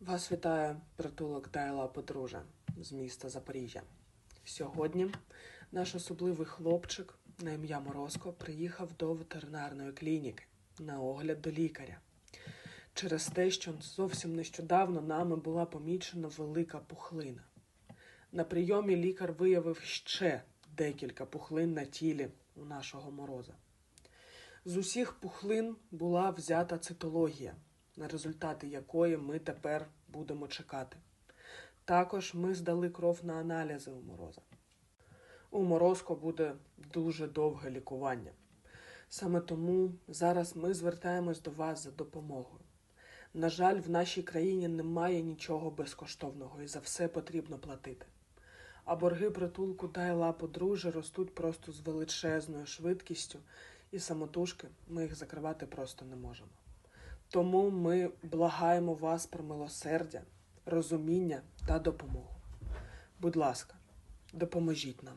Вас вітає притулок Дайла Подружа з міста Запоріжжя. Сьогодні наш особливий хлопчик на ім'я Морозко приїхав до ветеринарної клініки на огляд до лікаря. Через те, що зовсім нещодавно нами була помічена велика пухлина. На прийомі лікар виявив ще декілька пухлин на тілі у нашого мороза. З усіх пухлин була взята цитологія, на результати якої ми тепер будемо чекати. Також ми здали кров на аналізи у мороза. У морозко буде дуже довге лікування. Саме тому зараз ми звертаємось до вас за допомогою. На жаль, в нашій країні немає нічого безкоштовного і за все потрібно платити. А борги притулку Дайла подружжя ростуть просто з величезною швидкістю, і самотужки ми їх закривати просто не можемо. Тому ми благаємо вас про милосердя, розуміння та допомогу. Будь ласка, допоможіть нам.